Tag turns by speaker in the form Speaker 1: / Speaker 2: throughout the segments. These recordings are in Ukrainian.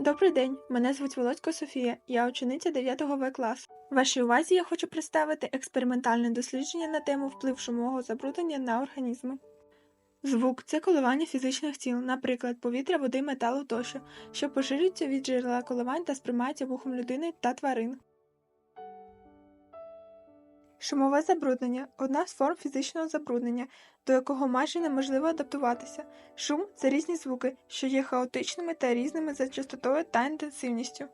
Speaker 1: Добрий день, мене звуть Володько Софія, я учениця 9 В класу. Вашій увазі я хочу представити експериментальне дослідження на тему вплив шумового забруднення на організми. Звук це коливання фізичних тіл, наприклад, повітря, води, металу тощо, що поширюється від джерела коливань та сприймається вухом людини та тварин. Шумове забруднення одна з форм фізичного забруднення, до якого майже неможливо адаптуватися. Шум це різні звуки, що є хаотичними та різними за частотою та інтенсивністю.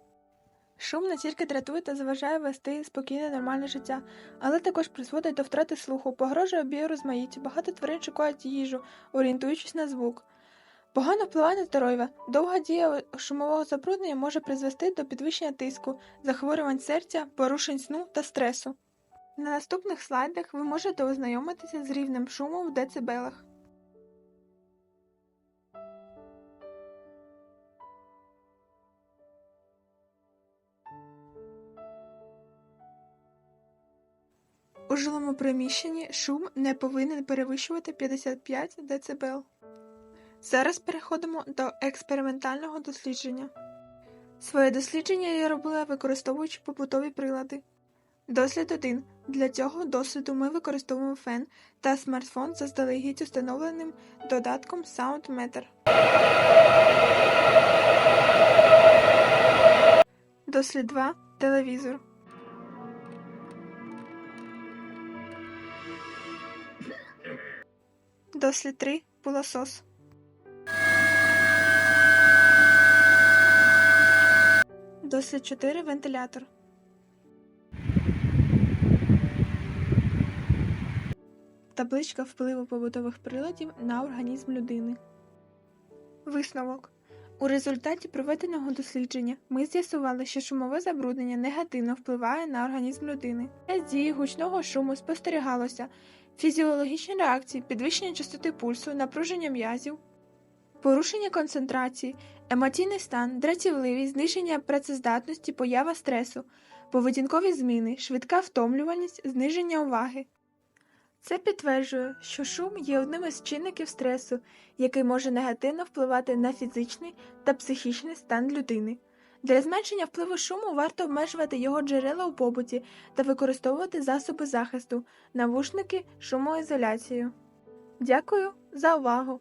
Speaker 1: Шум не тільки дратує та заважає вести спокійне нормальне життя, але також призводить до втрати слуху, погрожує біорозмаїттю, багато тварин шукають їжу, орієнтуючись на звук. Погано впливає на здоров'я. Довга дія шумового забруднення може призвести до підвищення тиску, захворювань серця, порушень сну та стресу. На наступних слайдах ви можете ознайомитися з рівнем шуму в децибелах. У жилому приміщенні шум не повинен перевищувати 55 дБ. Зараз переходимо до експериментального дослідження. Своє дослідження я робила використовуючи побутові прилади. Дослід 1. Для цього досліду ми використовуємо фен та смартфон заздалегідь установленим додатком SoundMeter. Дослід 2. Телевізор. Дослід 3. Пилосос. Дослід 4. Вентилятор. Табличка впливу побутових приладів на організм людини. Висновок. У результаті проведеного дослідження ми з'ясували, що шумове забруднення негативно впливає на організм людини. Без дії гучного шуму спостерігалося фізіологічні реакції, підвищення частоти пульсу, напруження м'язів, порушення концентрації, емоційний стан, дратівливість, зниження працездатності, поява стресу, поведінкові зміни, швидка втомлюваність, зниження уваги. Це підтверджує, що шум є одним із чинників стресу, який може негативно впливати на фізичний та психічний стан людини. Для зменшення впливу шуму варто обмежувати його джерела у побуті та використовувати засоби захисту, навушники, шумоізоляцію. Дякую за увагу!